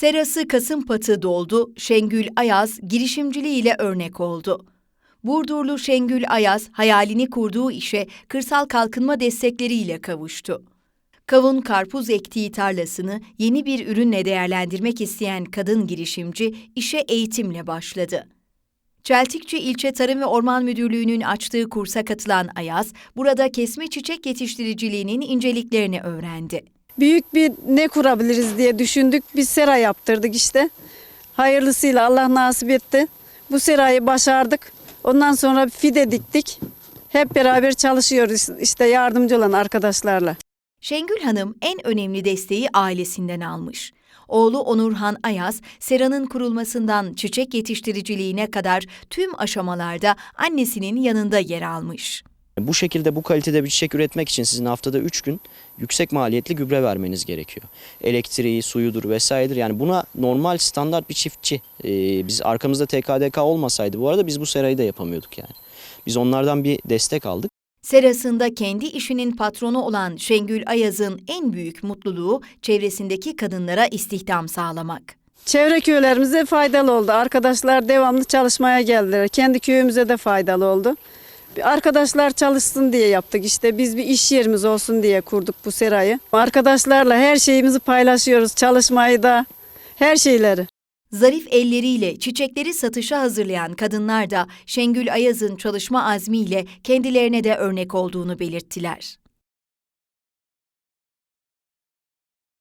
Serası Kasımpatı doldu, Şengül Ayaz girişimciliğiyle örnek oldu. Burdurlu Şengül Ayaz hayalini kurduğu işe kırsal kalkınma destekleriyle kavuştu. Kavun karpuz ektiği tarlasını yeni bir ürünle değerlendirmek isteyen kadın girişimci işe eğitimle başladı. Çeltikçi İlçe Tarım ve Orman Müdürlüğü'nün açtığı kursa katılan Ayaz, burada kesme çiçek yetiştiriciliğinin inceliklerini öğrendi. Büyük bir ne kurabiliriz diye düşündük. Bir sera yaptırdık işte. Hayırlısıyla Allah nasip etti. Bu serayı başardık. Ondan sonra fide diktik. Hep beraber çalışıyoruz işte yardımcı olan arkadaşlarla. Şengül Hanım en önemli desteği ailesinden almış. Oğlu Onurhan Ayaz, seranın kurulmasından çiçek yetiştiriciliğine kadar tüm aşamalarda annesinin yanında yer almış. Bu şekilde bu kalitede bir çiçek üretmek için sizin haftada 3 gün yüksek maliyetli gübre vermeniz gerekiyor. Elektriği, suyudur vesairedir. Yani buna normal standart bir çiftçi, e, biz arkamızda TKDK olmasaydı bu arada biz bu serayı da yapamıyorduk yani. Biz onlardan bir destek aldık. Serasında kendi işinin patronu olan Şengül Ayaz'ın en büyük mutluluğu çevresindeki kadınlara istihdam sağlamak. Çevre köylerimize faydalı oldu. Arkadaşlar devamlı çalışmaya geldiler. Kendi köyümüze de faydalı oldu. Arkadaşlar çalışsın diye yaptık işte. Biz bir iş yerimiz olsun diye kurduk bu serayı. Arkadaşlarla her şeyimizi paylaşıyoruz. Çalışmayı da, her şeyleri. Zarif elleriyle çiçekleri satışa hazırlayan kadınlar da Şengül Ayaz'ın çalışma azmiyle kendilerine de örnek olduğunu belirttiler.